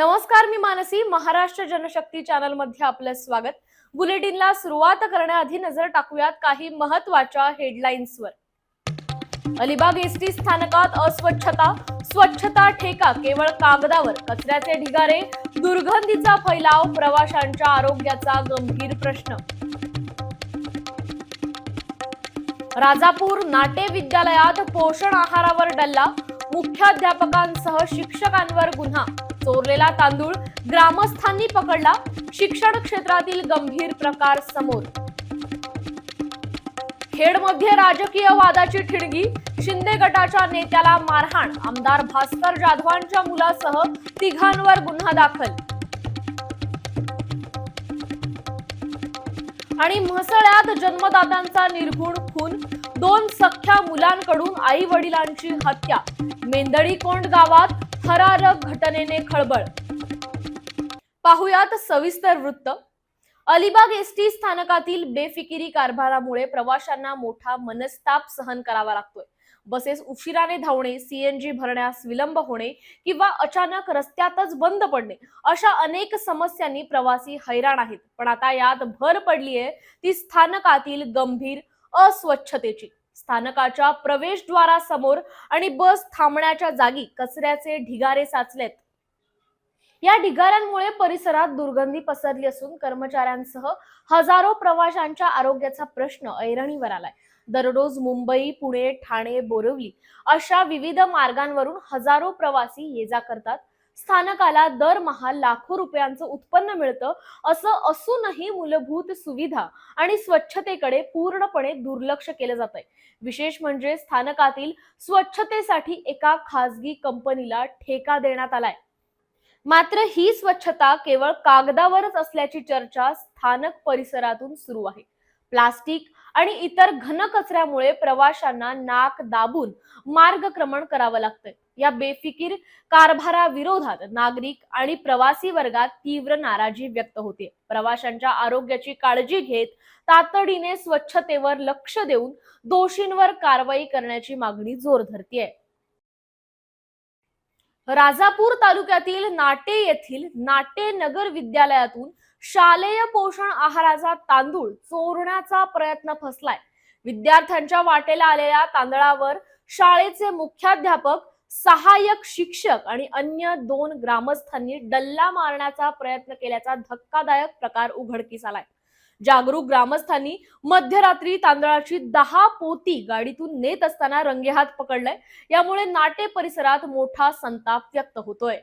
नमस्कार मी मानसी. महाराष्ट्र जनशक्ती चॅनलमध्ये आपलं स्वागत. बुलेटिनला सुरुवात करण्याआधी नजर टाकूयात काही महत्त्वाच्या हेडलाईन्सवर अलिबाग एसटी स्थानकात अस्वच्छता स्वच्छता ठेका केवळ कागदावर कचऱ्याचे ढिगारे दुर्गंधीचा फैलाव प्रवाशांच्या आरोग्याचा गंभीर प्रश्न. राजापूर नाटे विद्यालयात पोषण आहारावर डल्ला मुख्याध्यापकांसह शिक्षकांवर गुन्हा. चोरलेला तांदूळ ग्रामस्थांनी पकडला. शिक्षण क्षेत्रातील गंभीर प्रकार समोर. खेडमध्ये राजकीय वादाची ठिणगी. शिंदे गटाच्या नेत्याला मारहाण. आमदार भास्कर जाधवांच्या मुलासह तिघांवर गुन्हा दाखल. आणि म्हसळ्यात जन्मदात्यांचा निर्गुण खून. दोन सख्या मुलांकडून आई वडिलांची हत्या. मेंदळीकोंड गावात थरारक घटनेने खळबळ. पाहुयात सविस्तर वृत्त. अलिबाग एसटी स्थानकातील बेफिकिरी कारभारामुळे प्रवाशांना मोठा मनस्ताप सहन करावा लागतोय. बसेस उशिराने धावणे सीएनजी भरण्यास विलंब होणे किंवा अचानक रस्त्यातच बंद पडणे अशा अनेक समस्यांनी प्रवासी हैराण आहेत. पण आता यात भर पडली आहे ती स्थानकातील गंभीर अस्वच्छतेची. स्थानकाच्या प्रवेशद्वारासमोर आणि बस थांबण्याच्या जागी कचऱ्याचे ढिगारे साचलेत. या ढिगाऱ्यांमुळे परिसरात दुर्गंधी पसरली असून कर्मचाऱ्यांसह हजारो प्रवाशांच्या आरोग्याचा प्रश्न ऐरणीवर आलाय. दररोज मुंबई पुणे ठाणे बोरवली अशा विविध मार्गांवरून हजारो प्रवासी ये जा करतात. स्थानकाला दरमहा लाखो रुपयांचं उत्पन्न मिळतं असं असूनही मूलभूत सुविधा आणि स्वच्छतेकडे पूर्णपणे दुर्लक्ष केलं जात आहे विशेष म्हणजे स्थानकातील स्वच्छतेसाठी एका खासगी कंपनीला ठेका देण्यात आलाय. मात्र ही स्वच्छता केवळ कागदावरच असल्याची चर्चा स्थानक परिसरातून सुरू आहे. प्लास्टिक आणि इतर घन कचऱ्यामुळे प्रवाशांना नाक दाबून मार्गक्रमण करावं लागतंय. या बेफिकीर कारभाराविरोधात नागरिक आणि प्रवासी वर्गात तीव्र नाराजी व्यक्त होते. प्रवाशांच्या आरोग्याची काळजी घेत तातडीने स्वच्छतेवर लक्ष देऊन दोषींवर कारवाई करण्याची मागणी जोर धरतीये. राजापूर तालुक्यातील नाटे येथील नाटे नगर विद्यालयातून शालेय पोषण आहाराचा तांदूळ चोरण्याचा प्रयत्न फसलाय. विद्यार्थ्यांच्या वाटेला आलेल्या तांदळावर शाळेचे मुख्याध्यापक सहाय्यक शिक्षक आणि अन्य दोन ग्रामस्थांनी डल्ला मारण्याचा प्रयत्न केल्याचा धक्कादायक प्रकार उघडकीस आलाय. जागरूक ग्रामस्थांनी मध्यरात्री तांदळाची दहा पोती गाडीतून नेत असताना रंगेहात पकडलंय. यामुळे नाटे परिसरात मोठा संताप व्यक्त होतोय.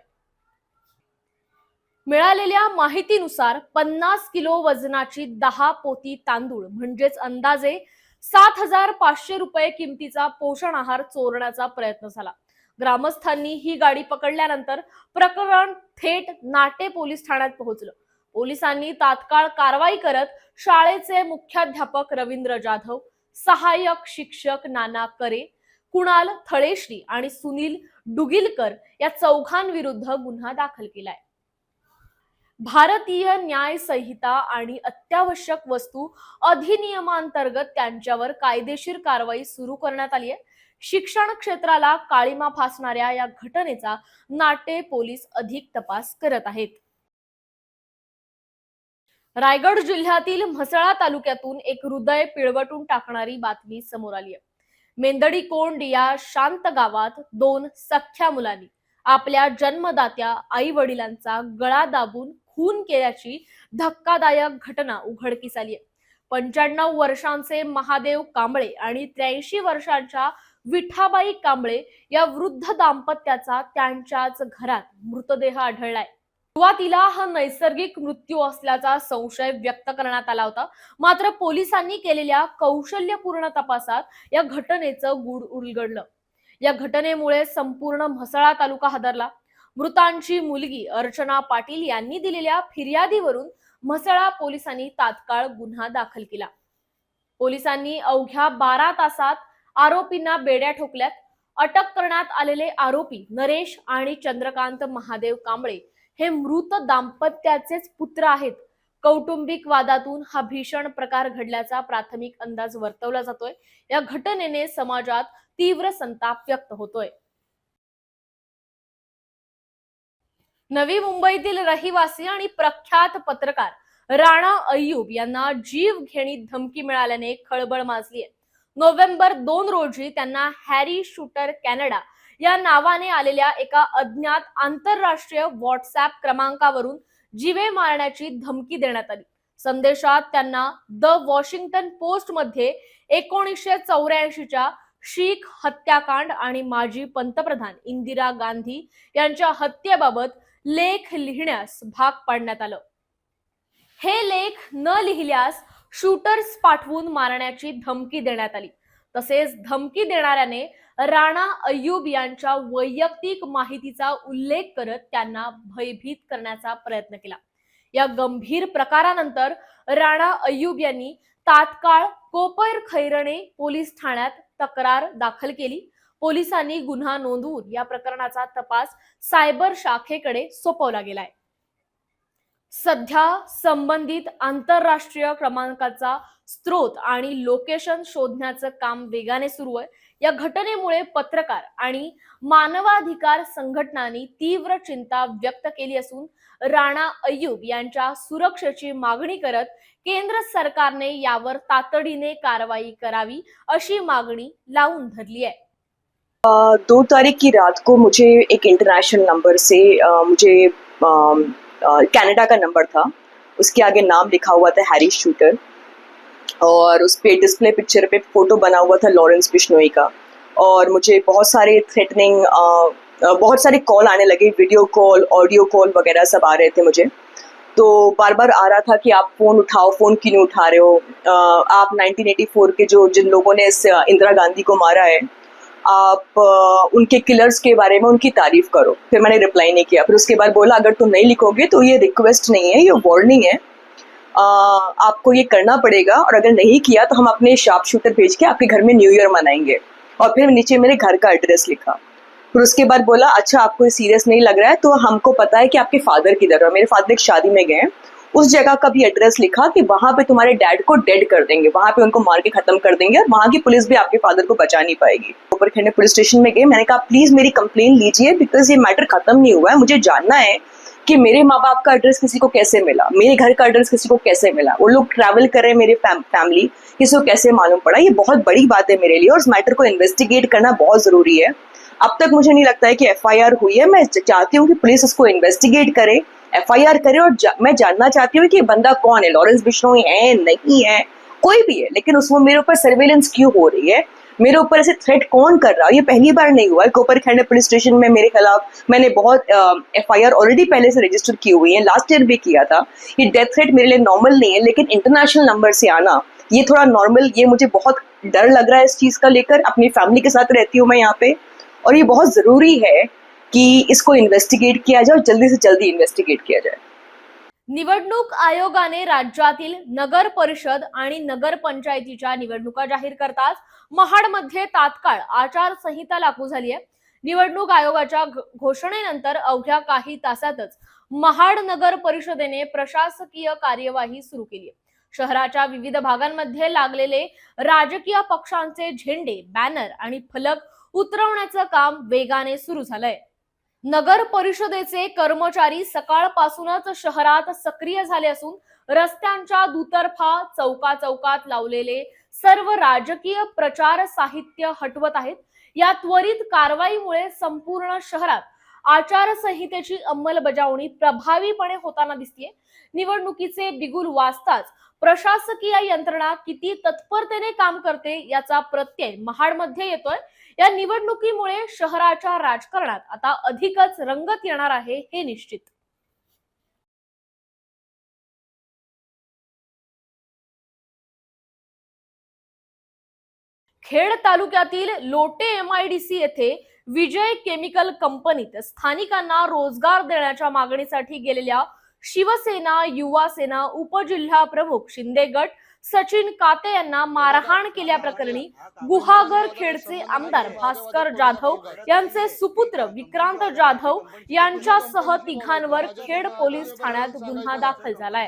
मिळालेल्या माहितीनुसार पन्नास किलो वजनाची दहा पोती तांदूळ म्हणजेच अंदाजे सात हजार पाचशे रुपये किमतीचा पोषण आहार चोरण्याचा प्रयत्न झाला. ग्रामस्थांनी ही गाडी पकडल्यानंतर प्रकरण थेट नाटे पोलीस ठाण्यात पोहोचलं. पोलिसांनी तात्काळ कारवाई करत शाळेचे मुख्याध्यापक रवींद्र जाधव सहाय्यक शिक्षक नाना करे कुणाल थळेश्री आणि सुनील डुगिलकर या चौघांविरुद्ध गुन्हा दाखल केलाय. भारतीय न्याय संहिता आणि अत्यावश्यक वस्तू अधिनियमांतर्गत त्यांच्यावर कायदेशीर कारवाई सुरू करण्यात आली आहे. शिक्षण क्षेत्राला काळीमा फासणाऱ्या या घटनेचा नाटे पोलीस अधिक तपास करत आहेत. रायगड जिल्ह्यातील म्हसळा तालुक्यातून एक हृदय पिळवटून टाकणारी बातमी समोर आली आहे. मेंदडी कोंड या शांत गावात दोन सख्या मुलांनी आपल्या जन्मदात्या आई वडिलांचा गळा दाबून खून केल्याची धक्कादायक घटना उघडकीस आली आहे. पंच्याण्णव वर्षांचे महादेव कांबळे आणि त्र्याऐंशी वर्षांच्या विठाबाई कांबळे या वृद्ध दाम्पत्याचा त्यांच्याच घरात मृतदेह आढळलाय. सुरुवातीला हा नैसर्गिक मृत्यू असल्याचा संशय व्यक्त करण्यात आला होता. मात्र पोलिसांनी केलेल्या कौशल्यपूर्ण तपासात या घटनेचं गूढ उलगडलं. या घटनेमुळे संपूर्ण म्हसळा तालुका हादरला. मृतांची मुलगी अर्चना पाटील यांनी दिलेल्या फिर्यादीवरून म्हसळा पोलिसांनी तात्काळ गुन्हा दाखल केला. पोलिसांनी अवघ्या बारा तासात आरोपींना बेड्या ठोकल्यात. अटक करण्यात आलेले आरोपी नरेश आणि चंद्रकांत महादेव कांबळे हे मृत दाम्पत्याचेच पुत्र आहेत. कौटुंबिक वादातून हा भीषण प्रकार घडल्याचा प्राथमिक अंदाज वर्तवला जातोय. या घटनेने समाजात तीव्र संताप व्यक्त होतोय. नवी मुंबईतील रहिवासी आणि प्रख्यात पत्रकार राणा अय्यूब यांना जीव घेणी धमकी मिळाल्याने खळबळ माजली आहे नोव्हेंबर दोन रोजी त्यांना हॅरी शूटर कॅनडा या नावाने आलेल्या एका अज्ञात आंतरराष्ट्रीय व्हॉट्सअप क्रमांकावरून जीवे मारण्याची धमकी देण्यात आली. संदेशात त्यांना द वॉशिंग्टन पोस्टमध्ये एकोणीसशे चौऱ्याऐंशीच्या शीख हत्याकांड आणि माजी पंतप्रधान इंदिरा गांधी यांच्या हत्येबाबत लेख लिहिण्यास भाग पाडण्यात आलं. हे लेख न लिहिल्यास शूटर्स पाठवून मारण्याची धमकी देण्यात आली. तसेच धमकी देणाऱ्याने राणा अय्यूब यांच्या वैयक्तिक माहितीचा उल्लेख करत त्यांना भयभीत करण्याचा प्रयत्न केला. या गंभीर प्रकारानंतर राणा अय्यूब यांनी तात्काळ कोपर खैरणे पोलीस ठाण्यात तक्रार दाखल केली. पोलिसांनी गुन्हा नोंदवून या प्रकरणाचा तपास सायबर शाखेकडे सोपवला गेलाय. सध्या संबंधित आंतरराष्ट्रीय क्रमांकाचा स्रोत आणि लोकेशन शोधण्याचं काम वेगाने सुरू आहे. या घटनेमुळे पत्रकार आणि मानवाधिकार संघटनांनी तीव्र चिंता व्यक्त केली असून राणा अय्यूब यांच्या सुरक्षेची मागणी करत केंद्र सरकारने यावर तातडीने कारवाई करावी अशी मागणी लावून धरली आहे. दो तारीख की रात को मुझे एक इंटरनेशनल नंबर से मुझे अ, कनाडा का नंबर था। उसके आगे नाम लिखा हुआ था हैरी शूटर। और उस पे डिस्प्ले पिक्चर पे फ़ोटो बना हुआ था लॉरेंस बिश्नोई का। और मुझे बहुत सारे थ्रेटनिंग बहुत सारे कॉल आने लगे। वीडियो कॉल ऑडियो कॉल वगैरह सब आ रहे थे मुझे। तो बार बार आ रहा था कि आप फ़ोन उठाओ फ़ोन क्यों नहीं उठा रहे हो? आप 1984 के जो जिन लोगों ने इंदिरा गांधी को मारा है आप उनके किलर्स के बारे में उनकी तारीफ़ करो। फिर मैंने रिप्लाई नहीं किया। फिर उसके बाद बोला अगर तुम नहीं लिखोगे तो ये रिक्वेस्ट नहीं है ये वार्निंग है। अ, आपको ये करना पड़ेगा और अगर नहीं किया तो हम अपने शार्प शूटर भेज के आपके घर में न्यू ईयर मनाएँगे। और फिर नीचे मेरे घर का एड्रेस लिखा। फिर उसके बाद बोला अच्छा आपको सीरियस नहीं लग रहा है तो हमको पता है कि आपके फादर किधर है। मेरे फादर एक शादी में गए उस जगह का भी एड्रेस लिखा कि वहाँ पे तुम्हारे डैड को डेड कर देंगे। वहाँ पे उनको मार के खत्म कर देंगे और वहाँ की पुलिस भी आपके फादर को बचा नहीं पाएगी। ऊपर खंडे पुलिस स्टेशन में गए। मैंने कहा प्लीज़ मेरी कंप्लेन लीजिए बिकॉज़ ये मैटर खत्म नहीं हुआ है। मुझे जानना है कि मेरे माँ बाप का एड्रेस किसी को कैसे मिला? मेरे घर का एड्रेस किसी को कैसे मिला? वो लोग ट्रैवल कर मेरे फैम, फैमिली किसी को कैसे मालूम पड़ा? ये बहुत बड़ी बात है मेरे लिए और इस मैटर को इन्वेस्टिगेट करना बहुत ज़रूरी है। अब तक मुझे नहीं लगता है कि एफआईआर हुई है। मैं चाहती हूँ कि पुलिस इसको इन्वेस्टिगेट करे एफआईआर करे और जा, मैं जानना चाहती हूँ कि बंदा कौन है? लॉरेंस बिश्नोई है नहीं है कोई भी है लेकिन उसमें मेरे ऊपर सर्वेलेंस क्यों हो रही है? मेरे ऊपर ऐसे थ्रेट कौन कर रहा है? ये पहली बार नहीं हुआ है। कोपर खंड पुलिस स्टेशन में मेरे खिलाफ मैंने बहुत एफ़ आई आर ऑलरेडी पहले से रजिस्टर की हुई है। लास्ट ईयर भी किया था। ये डेथ थ्रेट मेरे लिए नॉर्मल नहीं है लेकिन इंटरनेशनल नंबर से आना ये थोड़ा नॉर्मल ये मुझे बहुत डर लग रहा है इस चीज़ का लेकर। अपनी फैमिली के साथ रहती हूँ मैं यहाँ पे। और ये बहुत ज़रूरी है कि इसको इन्व्हेस्टिगेट किया जाए और जल्दी से जल्दी इन्व्हेस्टिगेट किया जाए। निवडणूक आयोगाने राज्यातील नगर परिषद आणि नगर पंचायतीच्या निवडणुका जाहीर करताच महाडमध्ये तात्काळ आचारसंहिता लागू झाली आहे. निवडणूक आयोगाच्या घोषणेनंतर अवघ्या काही तासातच महाड नगर परिषदेने प्रशासकीय कार्यवाही सुरू केली आहे. शहराच्या विविध भागांमध्ये लागलेले राजकीय पक्षांचे झेंडे बॅनर आणि फलक उतरवण्याचं काम वेगाने सुरू झालंय. नगर परिषदेचे कर्मचारी सकाळपासूनच शहरात सक्रिय झाले असून रस्त्यांच्या दुतर्फा चौका चौकात लावलेले सर्व राजकीय प्रचार साहित्य हटवत आहेत. या त्वरित कारवाईमुळे संपूर्ण शहरात आचारसंहितेची अंमलबजावणी प्रभावीपणे होताना दिसतेय. निवडणुकीचे बिगुल वाजताच प्रशासकीय यंत्रणा किती तत्परतेने काम करते याचा प्रत्यय महाडमध्ये येतोय. या निवडणुकीमुळे शहराच्या राजकारणात आता अधिकच रंगत येणार आहे हे निश्चित. खेड तालुक्यातील लोटे एमआयडीसी येथे विजय केमिकल कंपनीत स्थानिकांना रोजगार देण्याच्या मागणीसाठी गेलेल्या शिवसेना युवा सेना उपजिल्हा प्रमुख शिंदे गट सचिन काते यांना मारहाण केल्याप्रकरणी गुहागर खेडचे आमदार भास्कर जाधव यांचे सुपुत्र विक्रांत जाधव यांच्यासह तिघांवर खेड पोलीस ठाण्यात गुन्हा दाखल झालाय.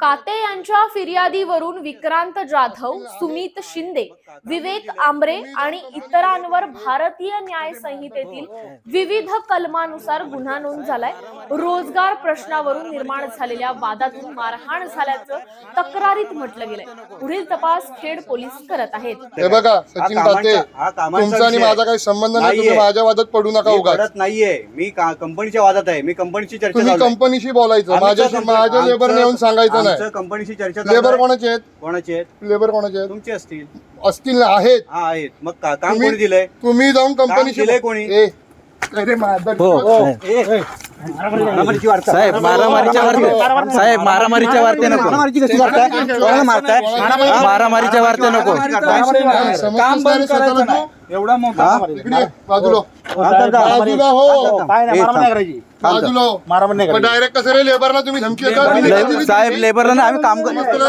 काते यांच्या फिर्यादीवरून विक्रांत जाधव सुमित शिंदे विवेक आंबरे आणि इतरांवर भारतीय न्याय संहितेतील विविध कलमानुसार गुन्हा नोंद झालाय. रोजगार प्रश्नावरून निर्माण झालेल्या वादातून मारहाण झाल्याचं तक्रारीत म्हटलं गेलंय. पुढील तपास खेड पोलीस करत आहेत. हे बघा सचिन हा काते कामांचा- हा कामांचा तुमचा आणि विषय आहे. माझा काही संबंध नाही तुम्ही नाहीये. माझ्या वादात पडू नका मी करत नाहीये. मी का- कंपनीच्या वादात आहे. मी कंपनीची चर्चा तुम्ही चालू आहे. कंपनीशी बोलायचं. आमचं माझ्याशी कंपनी- माझ्या आमचं- लेबरने येऊन सांगायचं आमचं नाही कंपनीशी चर्चा चालू लेबर आहे. कोणाचे आहेत? कोणाचे आहेत? लेबर कोणाचे आहेत? तुमचे असतील. असतील ना आहेत. हा आहेत. मग का- काम तुम्ही- कोणी दिलंय? तुम्ही जाऊन कंपनीशी दिलंय कोणी? ए, अरे माझं- हो साहेब मारामारीच्या वार्ते साहेब मारामारीच्या वार्ते नको. मारामारीच्या वार्ते नको. समजतोस ना रे स्वतःला तू? एवढा मोठा इकडे ये, बाजूला. बाजूला हो. बाजूला हो. मग डायरेक्ट कसं रे लेबरला तुम्ही धमकी देता? तुम्ही ले- तुम्ही- साहेब लेबरला ना आम्ही काम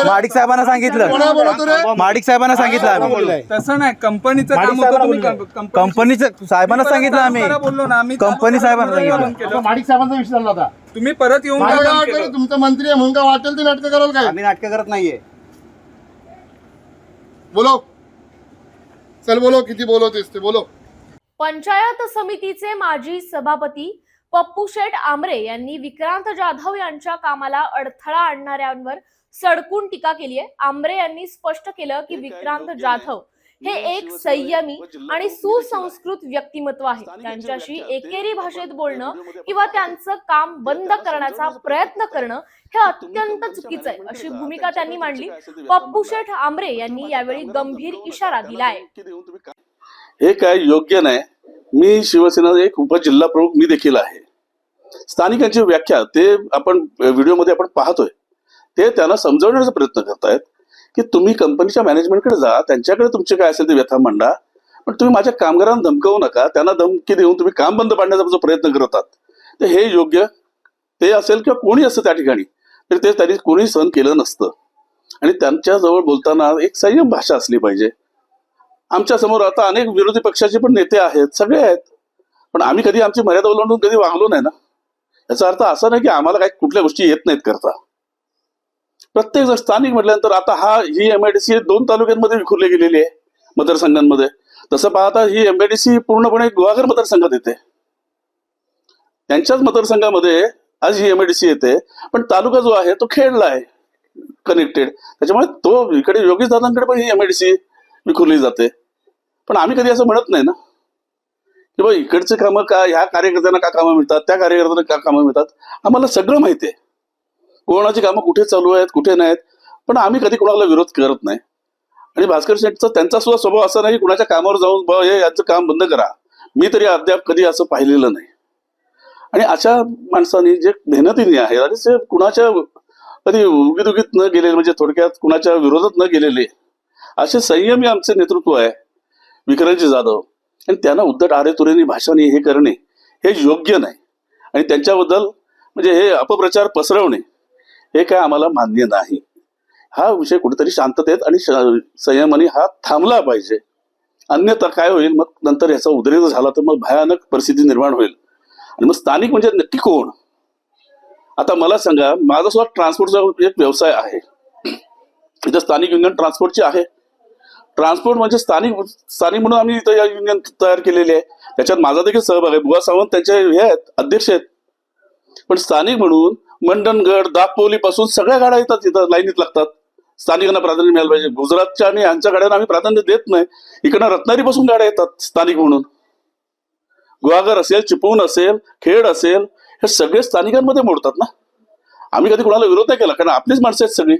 माडिक साहेबांना कोणाला सांगितलं रे? माडिक साहेबांना सांगितलं आम्ही. तसं नाही कंपनीचं काम होतं तुम्ही कंप- कंपनी- कंपनीचं साहेबांना सांगितलं आम्ही. बोललो ना आम्ही कंपनी साहेबांना सांगितलं. माडिक साहेबांचा विषय झाला होता. तुम्ही परत येऊन मला काय काम केलं? तुमचा मंत्री आहे म्हणून काय वाटेल ते नाटकं कराल काय? आम्ही नाटकं करत नाहीये. बोलो. चल बोलो किती बोलवतेस ते बोलो. पंचायत समितीचे माजी सभापती पप्पू शेठ आमरे यांनी विक्रांत जाधव यांच्या कामाला अडथळा आणणाऱ्यांवर सडकून टीका केली आहे आमरे यांनी स्पष्ट केलं की विक्रांत जाधव हे एक संयमी आणि सुसंस्कृत व्यक्तिमत्व आहे. त्यांच्याशी एकेरी भाषेत बोलणं किंवा त्यांचं काम बंद करण्याचा प्रयत्न करणं हे अत्यंत चुकीचं आहे. अशी भूमिका त्यांनी मांडली. पप्पू शेठ आमरे यांनी यावेळी गंभीर इशारा दिलाय. हे काय योग्य नाही. मी शिवसेना एक उपजिल्हा प्रमुख मी देखील आहे. स्थानिकांची व्याख्या ते आपण व्हिडिओमध्ये आपण पाहतोय. ते त्यांना समजवण्याचा प्रयत्न करतायत. की तुम्ही कंपनीच्या मॅनेजमेंटकडे जा त्यांच्याकडे तुमचे काय असेल ते व्यथा मांडा. पण तुम्ही माझ्या कामगारांना धमकवू नका त्यांना धमकी देऊन तुम्ही काम बंद पाडण्याचा जो प्रयत्न करतात तर हे योग्य ते असेल किंवा कोणी असतं त्या ठिकाणी तर ते त्यांनी कोणी सहन केलं नसतं. आणि त्यांच्याजवळ बोलताना एक संयम भाषा असली पाहिजे. आमच्यासमोर आता अनेक विरोधी पक्षाचे पण नेते आहेत सगळे आहेत. पण आम्ही कधी आमची मर्यादा ओलांडून कधी वागलो नाही ना. याचा अर्थ असा नाही की आम्हाला काही कुठल्या गोष्टी येत नाहीत करता. प्रत्येक जर स्थानिक म्हटल्यानंतर आता हा ही एमआयडीसी दोन तालुक्यांमध्ये विखुरली गेलेली आहे मतदारसंघांमध्ये. तसं पाहता ही एमआयडीसी पूर्णपणे गुहागर मतदारसंघात येते. त्यांच्याच मतदारसंघामध्ये आज ही एमआयडीसी येते पण तालुका जो आहे तो खेळला आहे कनेक्टेड त्याच्यामुळे तो इकडे योगेश दादांकडे पण ही एमआयडीसी विखुरली जाते. पण आम्ही कधी असं म्हणत नाही ना? की बा इकडचे कामं का ह्या कार्यकर्त्यांना का कामं मिळतात त्या कार्यकर्त्यांना का कामं मिळतात? आम्हाला सगळं माहिती आहे. कोणाची कामं कुठे चालू आहेत कुठे नाहीत पण आम्ही कधी कोणाला विरोध करत नाही. आणि भास्कर शेठचा त्यांचा सुद्धा स्वभाव असा नाही कुणाच्या कामावर जाऊन बा हे याचं काम बंद करा. मी तरी अद्याप कधी असं पाहिलेलं नाही. आणि अशा माणसांनी जे मेहनतीने आहे आणि ते कुणाच्या कधी उगीत न गेलेले म्हणजे थोडक्यात कुणाच्या विरोधात न गेलेले असे संयमी आमचे नेतृत्व आहे विक्रमजी जाधव. आणि त्यांना उद्धट आरेतुरेने भाषाने हे करणे हे योग्य नाही. आणि त्यांच्याबद्दल म्हणजे हे अपप्रचार पसरवणे हे काय आम्हाला मान्य नाही. हा विषय कुठेतरी शांततेत आणि श- संयमाने हा थांबला पाहिजे. अन्यथा काय होईल? मग नंतर याचा उद्रेक झाला तर मग भयानक परिस्थिती निर्माण होईल. आणि मग स्थानिक म्हणजे नक्की कोण? आता मला सांगा माझा सुद्धा ट्रान्सपोर्टचा एक व्यवसाय आहे. इथं स्थानिक युनियन ट्रान्सपोर्टची आहे. ट्रान्सपोर्ट म्हणजे स्थानिक स्थानिक म्हणून आम्ही इथं या युनियन तयार केलेली आहे. त्याच्यात माझा देखील सहभाग आहे. बुवा सावंत त्यांचे हे आहेत अध्यक्ष आहेत. पण स्थानिक म्हणून मंडणगड दापोली पासून सगळ्या गाड्या येतात इथं लाईनीत लागतात. स्थानिकांना प्राधान्य मिळालं पाहिजे. गुजरातच्या आणि यांच्या गाड्यांना आम्ही प्राधान्य देत नाही. इकडनं रत्नागिरीपासून गाड्या येतात स्थानिक म्हणून. गुहागर असेल चिपळूण असेल खेड असेल हे सगळे स्थानिकांमध्ये मोडतात ना. आम्ही कधी कोणाला विरोध नाही केला कारण आपलीच माणसं आहेत सगळी.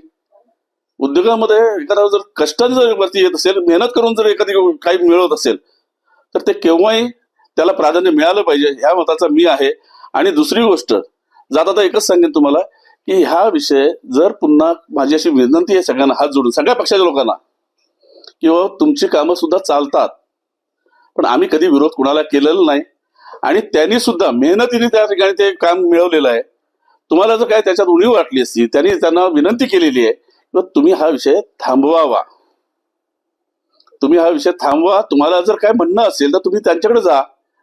उद्योगामध्ये एखादा जर कष्टाने जर वरती येत असेल मेहनत करून जर एखादी काही मिळवत असेल तर ते केव्हाही त्याला प्राधान्य मिळालं पाहिजे ह्या मताचा मी आहे. आणि दुसरी गोष्ट जाता तर एकच सांगेन तुम्हाला की हा विषय जर पुन्हा माझी अशी विनंती आहे सगळ्यांना हात जोडून सगळ्या पक्षाच्या लोकांना किंवा हो, तुमची कामं सुद्धा चालतात पण आम्ही कधी विरोध कुणाला केलेला नाही. आणि त्यांनी सुद्धा मेहनतीने त्या ठिकाणी ते काम मिळवलेलं आहे. तुम्हाला जर काय त्याच्यात उणीव वाटली असती त्यांनी त्यांना विनंती केलेली आहे किंवा तुम्ही हा विषय थांबवावा. तुम्ही हा विषय थांबवा. तुम्हाला जर काय म्हणणं असेल तर तुम्ही त्यांच्याकडे जा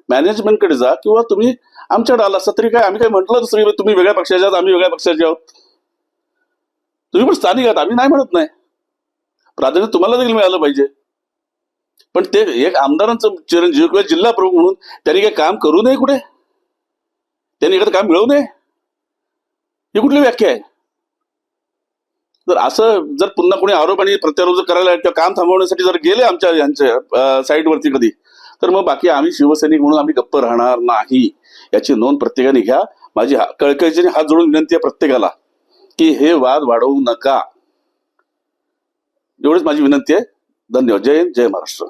मॅनेजमेंटकडे जा किंवा तुम्ही आमच्याकडे आला असता तरी काय आम्ही काय म्हटलं दुसरी तुम्ही वेगळ्या पक्षाचे आहात आम्ही वेगळ्या पक्षाचे आहोत. तुम्ही पण स्थानिक आहात आम्ही नाही म्हणत नाही. प्राधान्य तुम्हाला देखील मिळालं पाहिजे. पण ते एक आमदारांचं चिरंजीव किंवा जिल्हा प्रमुख म्हणून त्यांनी काही काम करू नये कुठे? त्यांनी एखादं काम मिळवू नये? ही कुठली व्याख्या आहे? जर असं जर पुन्हा कोणी आरोप आणि प्रत्यारोप जर करायला किंवा काम थांबवण्यासाठी जर गेले आमच्या यांच्या साईटवरती कधी तर मग बाकी आम्ही शिवसैनिक म्हणून आम्ही गप्प राहणार नाही. याची नोंद प्रत्येकाने घ्या. माझी हा- कळकळीची हात जोडून विनंती आहे प्रत्येकाला की हे वाद वाढवू नका. एवढीच माझी विनंती आहे. धन्यवाद. जय हिंद जय महाराष्ट्र.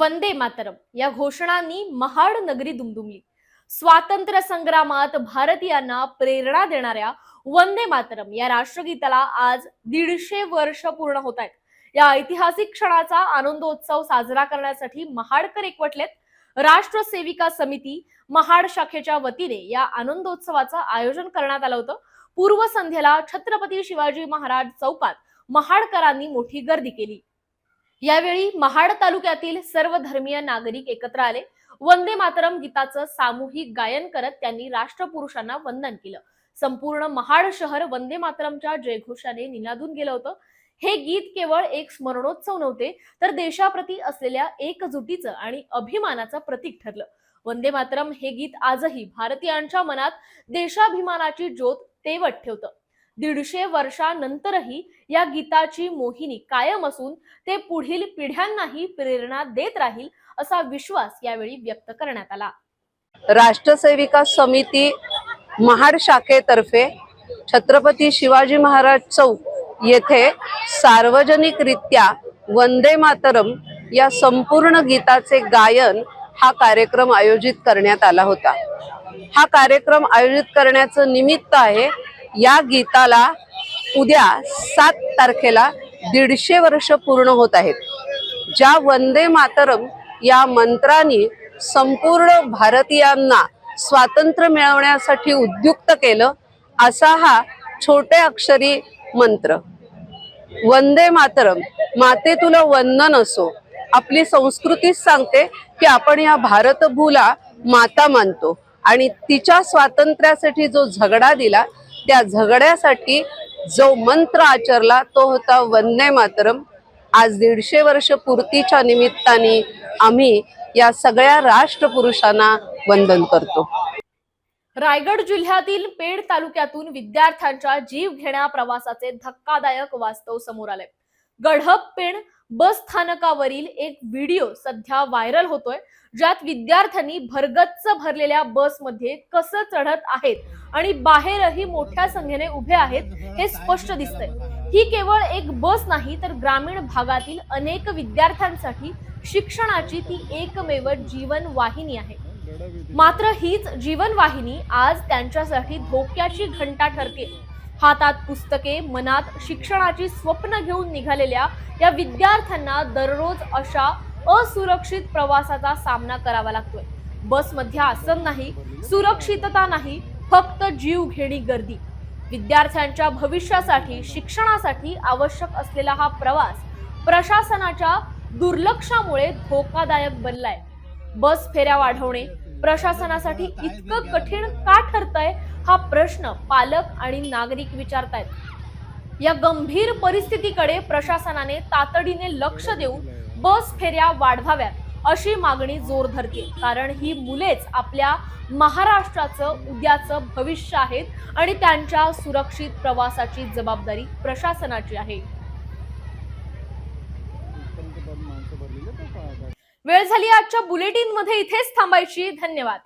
वंदे मातरम. या घोषणांनी महाड नगरी दुमदुमली. स्वातंत्र्य संग्रामात भारतीयांना प्रेरणा देणाऱ्या वंदे मातरम या राष्ट्रगीताला आज दीडशे वर्ष पूर्ण होत आहेत. या ऐतिहासिक क्षणाचा आनंदोत्सव साजरा करण्यासाठी महाडकर एकवटलेत. राष्ट्रसेविका समिती महाड शाखेच्या वतीने या आनंदोत्सवाचं आयोजन करण्यात आलं होतं. पूर्वसंध्येला छत्रपती शिवाजी महाराज चौकात महाडकरांनी मोठी गर्दी केली. यावेळी महाड तालुक्यातील सर्व धर्मीय नागरिक एकत्र आले. वंदे मातरम गीताचं सामूहिक गायन करत त्यांनी राष्ट्रपुरुषांना वंदन केलं. संपूर्ण महाड शहर वंदे मातरमच्या जयघोषाने निनादून गेलं होतं. हे गीत केवळ एक स्मरणोत्सव नव्हते तर देशाप्रती असलेल्या एकजुटीचं आणि अभिमानाचं प्रतीक ठरलं. वंदे मातरम हे गीत आजही भारतीयांच्या मनात देशाभिमानाची ज्योत तेवत ठेवतं. दीडशे वर्षानंतरही या गीताची मोहिनी कायम असून ते पुढील पिढ्यांनाही प्रेरणा देत राहील असा विश्वास यावेळी व्यक्त करण्यात आला. राष्ट्रसेविका समिती महाड शाखेतर्फे छत्रपती शिवाजी महाराज चौक येथे सार्वजनिकरित्या वंदे मातरम या संपूर्ण गीताचे गायन हा कार्यक्रम आयोजित करण्यात आला होता. हा कार्यक्रम आयोजित करण्याचं निमित्त आहे या गीताला उद्या सात तारखेला दीडशे वर्ष पूर्ण होत आहेत. ज्या वंदे मातरम या मंत्राने संपूर्ण भारतीयांना स्वातंत्र्य मिळवण्यासाठी उद्युक्त केलं असा हा छोटे अक्षरी मंत्र. वंदे मातरम माते तुला वंदन असो. आपली संस्कृतीच सांगते की आपण या भारतभूला माता मानतो. आणि तिच्या स्वातंत्र्यासाठी जो झगडा दिला त्या झगड्यासाठी जो मंत्र आचरला तो होता वंदे मातरम. आज दीडशे वर्ष पूर्तीच्या निमित्ताने आम्ही या सगळ्या राष्ट्रपुरुषांना वंदन करतो. रायगड जिल्ह्यातील पेड तालुक्यातून विद्यार्थ्यांच्या जीव घेण्या प्रवासाचे धक्कादायक वास्तव समोर आले गढप पेण बस स्थानकावरील एक व्हिडिओ सध्या व्हायरल होतोय ज्यात विद्यार्थ्यांनी भरगच्च भरलेल्या बसमध्ये कसं चढत आहेत आणि बाहेरही मोठ्या संख्येने उभे आहेत हे स्पष्ट दिसतंय. ही केवळ एक बस नाही तर ग्रामीण भागातील अनेक विद्यार्थ्यांसाठी शिक्षणाची ती एकमेव जीवन वाहिनी आहे. मात्र हीच जीवनवाहिनी आज त्यांच्यासाठी धोक्याची घंटा ठरते. हातात पुस्तके मनात शिक्षणाची स्वप्न घेऊन निघालेल्या या विद्यार्थ्यांना दररोज अशा असुरक्षित प्रवासाचा सामना करावा लागतोय. बसमध्ये आसन नाही सुरक्षितता नाही फक्त जीव घेणी गर्दी. विद्यार्थ्यांच्या भविष्यासाठी शिक्षणासाठी आवश्यक असलेला हा प्रवास प्रशासनाच्या दुर्लक्षामुळे धोकादायक बनलाय. बस फेऱ्या वाढवणे प्रशासनासाठी इतकं कठीण का ठरतंय? हा प्रश्न पालक आणि नागरिक विचारतायत. या गंभीर परिस्थितीकडे प्रशासनाने तातडीने लक्ष देऊन बस फेऱ्या वाढवाव्यात अशी मागणी जोर धरते कारण ही मुलेच आपल्या महाराष्ट्राचं उद्याचं भविष्य आहेत आणि त्यांच्या सुरक्षित प्रवासाची जबाबदारी प्रशासनाची आहे. वेळ झाली आजच्या बुलेटिनमध्ये इथेच थांबायची. धन्यवाद.